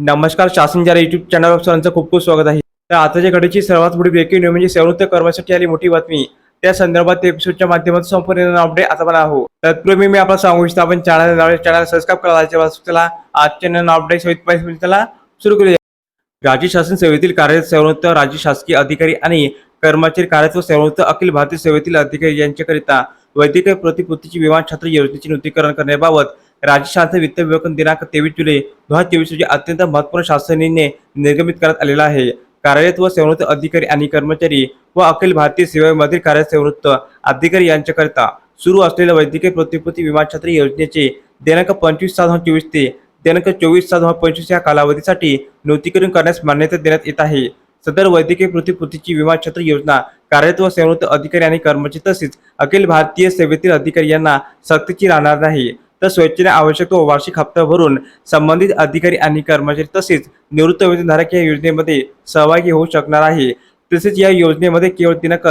नमस्कार शासन जरा युट्यूब चॅनलवर सर्वांचं खूप खूप स्वागत आहे. तर आताच्या घडीची सर्वात मोठी ब्रेकिंग न्यूज म्हणजे सेवृत्त कर्मासाठी आली मोठी बातमी. त्या संदर्भात एपिसोडच्या माध्यमातून संपूर्ण अपडेट आता पण आहो तत्पूर्वी मी आपला सांगू इच्छितो आपण चॅनल चॅनल सबस्क्राईब करा चला आजच्या नवीन अपडेट सहित पाहिजे त्याला सुरू करूया. राज्य शासन सेवेतील कार्यरत सेवृत्त राज्य शासकीय अधिकारी आणि कर्मचारी कार्यरत व अखिल भारतीय सेवेतील अधिकारी यांच्याकरिता वैद्यकीय प्रतिपूर्तीची विमान छात्र योजनेचे नूतनीकरण करण्याबाबत राज्य शासन वित्त विभाग दिनांक तेवीस जुलै दोन हजार चोवीस रोजी अत्यंत महत्त्वपूर्ण शासन निर्णय निर्गमित करण्यात आलेला आहे. कार्यरत व सेवृत्त अधिकारी आणि कर्मचारी व अखिल भारतीय सेवेमधील कार्यरत सेवृत्त अधिकारी यांच्याकरिता सुरू असलेल्या वैद्यकीय प्रतिपूर्ती विमा छात्र योजनेचे दिनांक पंचवीस सात दोन हजार चोवीस ते दिनांक चोवीस सात दोन हजार पंचवीस या कालावधीसाठी नूतनीकरण करण्यास मान्यता देण्यात येत आहे. सदर वैद्यकीय प्रतिपूर्तीची विमा छत्र योजना कार्यरत व सेवृत्त अधिकारी आणि कर्मचारी तसेच अखिल भारतीय सेवेतील अधिकारी यांना सक्तीची राहणार नाही. तर स्वेच्छेने आवश्यक तो वार्षिक हप्ता भरून संबंधित अधिकारी आणि कर्मचारी तसेच निवृत्त वेतनधारक या योजनेमध्ये सहभागी होऊ शकणार आहे. तसेच या योजनेमध्ये केवळ दिनांक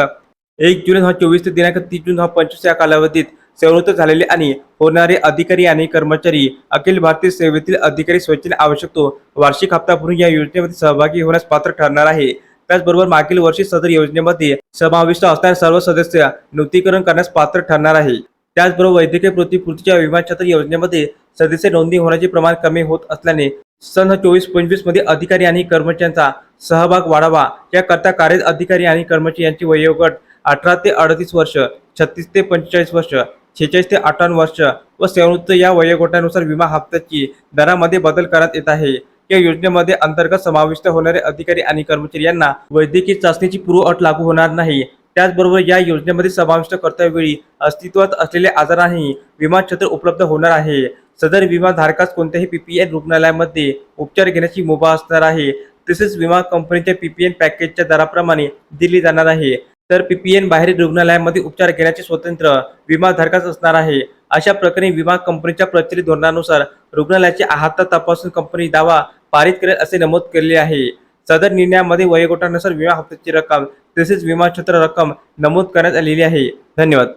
एक जून हा हजार चोवीस ते दिनांक तीस जून हा हजार पंचवीस या कालावधीत सेवृत्त झालेले आणि होणारे अधिकारी आणि कर्मचारी अखिल भारतीय सेवेतील अधिकारी स्वेच्छेने आवश्यक तो वार्षिक हप्ता भरून या योजनेमध्ये सहभागी होण्यास पात्र ठरणार आहे. त्याचबरोबर मागील वर्षी सदर योजनेमध्ये समाविष्ट असणारे सर्व सदस्य नूतनीकरण करण्यास पात्र ठरणार आहे. त्याचबरोबर वैद्यकीय प्रतिपूर्तीच्या विमा छत्र योजनेमध्ये सदस्य नोंदणी होण्याचे प्रमाण कमी होत असल्याने सन चोवीस पंचवीसमध्ये अधिकारी आणि कर्मचाऱ्यांचा सहभाग वाढावा याकरता कार्यरत अधिकारी आणि कर्मचारी यांची वयोगट अठरा ते अडतीस वर्ष छत्तीस ते पंचेचाळीस वर्ष छेचाळीस ते अठ्ठावन्न वर्ष व सेवृत्त या वयोगटानुसार विमा हप्त्याची दरामध्ये बदल करण्यात येत आहे. या योजनेमध्ये अंतर्गत समाविष्ट होणारे अधिकारी आणि कर्मचारी यांना वैद्यकीय चाचणीची पूर्व अट लागू होणार नाही. त्याचबरोबर या योजनेमध्ये समाविष्ट करतावेळी अस्तित्वात असलेले आजारांही विमा क्षेत्र उपलब्ध होणार आहे. सदर विमा धारकास कोणत्याही पीपीएन रुग्णालयामध्ये उपचार घेण्याची मुभा असणार आहे. तसेच विमा कंपनीच्या पीपीएन पॅकेजच्या दराप्रमाणे दिली जाणार आहे. तर पीपीएन बाहेरील रुग्णालयामध्ये उपचार घेण्याचे स्वतंत्र विमा धारकाच असणार आहे. अशा प्रकारे विमा कंपनीच्या प्रचलित धोरणानुसार रुग्णालयाची आहात तपासून कंपनी दावा पारित करेल असे नमूद केले आहे. सदर निर्णयामध्ये वयोगटानुसार विमा हप्त्याची रक्कम तसेच विमा क्षेत्र रक्कम नमूद करण्यात आलेली आहे. धन्यवाद.